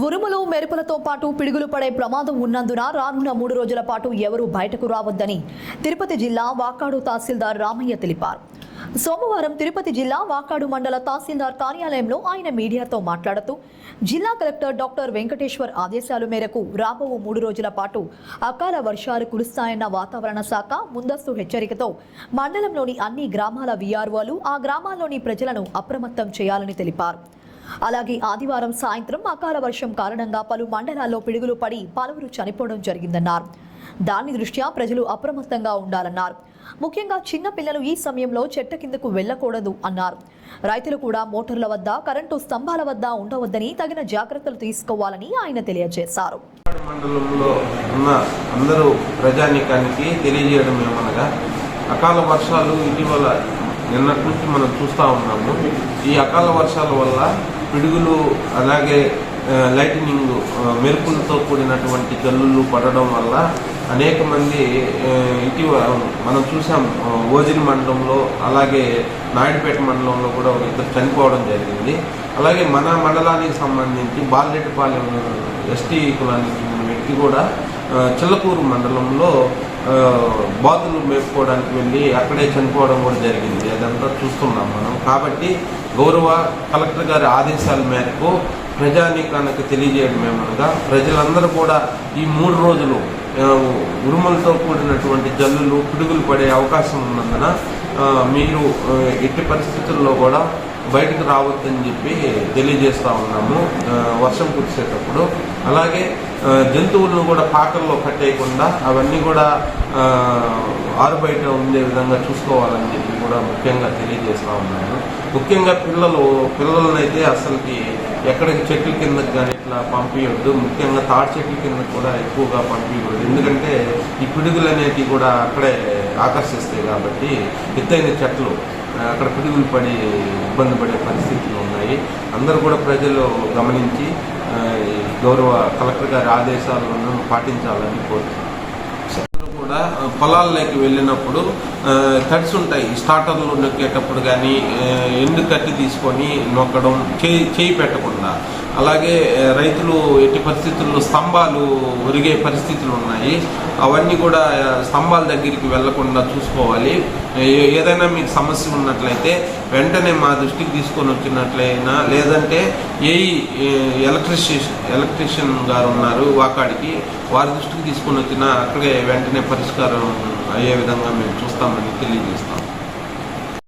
ఉరుములు మెరుపులతో పాటు పిడుగులు పడే ప్రమాదం ఉన్నందున రానున్న మూడు రోజుల పాటు ఎవరూ బయటకు రావద్దని తిరుపతి జిల్లా వాకాడు తహసీల్దార్ రామయ్య తెలిపారు. సోమవారం తిరుపతి జిల్లా వాకాడు మండల తహసీల్దార్ కార్యాలయంలో ఆయన మీడియాతో మాట్లాడుతూ జిల్లా కలెక్టర్ డాక్టర్ వెంకటేశ్వర్ ఆదేశాల మేరకు రాబో మూడు రోజుల పాటు అకాల వర్షాలు కురుస్తాయన్న వాతావరణ శాఖ ముందస్తు హెచ్చరికతో మండలంలోని అన్ని గ్రామాల వీఆర్ఓలు ఆ గ్రామాల్లోని ప్రజలను అప్రమత్తం చేయాలని తెలిపారు. అలాగే ఆదివారం సాయంత్రం అకాల వర్షం కారణంగా పలు మండలాల్లో పిడుగులు పడి పలువురు చనిపోవడం జరిగిందన్నారు. దాని దృష్ట్యా ప్రజలు అప్రమత్తంగా ఉండాలన్నారు. ముఖ్యంగా చిన్న పిల్లలు ఈ సమయంలో చెట్ల కిందకు వెళ్ళకూడదు అన్నారు. రైతులు కూడా మోటార్ల వద్ద కరెంటు స్తంభాల వద్ద ఉండవద్దని తగిన జాగ్రత్తలు తీసుకోవాలని ఆయన తెలియజేశారు. మండలంలో ఉన్న అందరూ ప్రజానికానికి తెలియజేయడం ఏమనగా అకాల వర్షాలు ఇటీవల నిన్నటి నుంచి మనం చూస్తూ ఉన్నాము. ఈ అకాల వర్షాల వల్ల పిడుగులు అలాగే లైట్నింగ్ మెరుపులతో కూడినటువంటి జల్లులు పడడం వల్ల అనేక మంది ఇటీవల మనం చూసాం ఆ, మండలంలో అలాగే నాయుడుపేట మండలంలో కూడా ఒక ఇద్దరు చనిపోవడం జరిగింది. అలాగే మన మండలానికి సంబంధించి బాలరెడ్డిపాలెం ఎస్టీ కులానికి చెందిన వ్యక్తి కూడా చిల్లకూరు మండలంలో బాతులు మేపుకోవడానికి వెళ్ళి అక్కడే చనిపోవడం కూడా జరిగింది. అదంతా చూస్తున్నాం మనం. కాబట్టి గౌరవ కలెక్టర్ గారి ఆదేశాల మేరకు ప్రజానీకానికి తెలియజేయడం ఏమనగా ప్రజలందరూ కూడా ఈ మూడు రోజులు ఉరుములతో కూడినటువంటి జల్లులు పిడుగులు పడే అవకాశం ఉన్నందున మీరు ఎట్టి పరిస్థితుల్లో కూడా బయటకు రావద్దని చెప్పి తెలియజేస్తూ ఉన్నాము వర్షం కురిసేటప్పుడు. అలాగే జంతువులను కూడా పాకల్లో కట్టేయకుండా అవన్నీ కూడా ఆరుబయట ఉండే విధంగా చూసుకోవాలని చెప్పి కూడా ముఖ్యంగా తెలియజేస్తూ ఉన్నాను. ముఖ్యంగా పిల్లలు పిల్లలనైతే అసలుకి ఎక్కడ చెట్ల కిందకి కానీ ఇట్లా పంపించద్దు ముఖ్యంగా తాటి చెట్ల కింద కూడా ఎక్కువగా పంపించకూడదు ఎందుకంటే ఈ పిడుగులు అనేటివి కూడా అక్కడే ఆకర్షిస్తాయి కాబట్టి ఎత్తైన చెట్లు అక్కడ పిడుగులు పడి ఇబ్బంది పడే పరిస్థితులు ఉన్నాయి. అందరూ కూడా ప్రజలు గమనించి గౌరవ కలెక్టర్ గారి ఆదేశాలను పాటించాలని కోరుతున్నాను పొలాల్లోకి వెళ్ళినప్పుడు ఆ, ఉంటాయి. స్టార్టర్లు నొక్కేటప్పుడు కానీ ఎండు కట్టి తీసుకొని నొక్కడం చేయి చేయి పెట్టకుండా. అలాగే రైతులు ఎట్టి పరిస్థితుల్లో స్తంభాలు ఒరిగే పరిస్థితులు ఉన్నాయి. అవన్నీ కూడా స్తంభాల దగ్గరికి వెళ్ళకుండా చూసుకోవాలి. ఏదైనా మీకు సమస్య ఉన్నట్లయితే వెంటనే మా దృష్టికి తీసుకొని వచ్చినట్లయినా లేదంటే ఏ ఎలక్ట్రిషియన్ ఎలక్ట్రిషియన్ గారు ఉన్నారు వాకాడికి వారి దృష్టికి తీసుకొని వచ్చినా అక్కడే వెంటనే పరిష్కారం అయ్యే విధంగా మేము చూస్తామని తెలియజేస్తాం.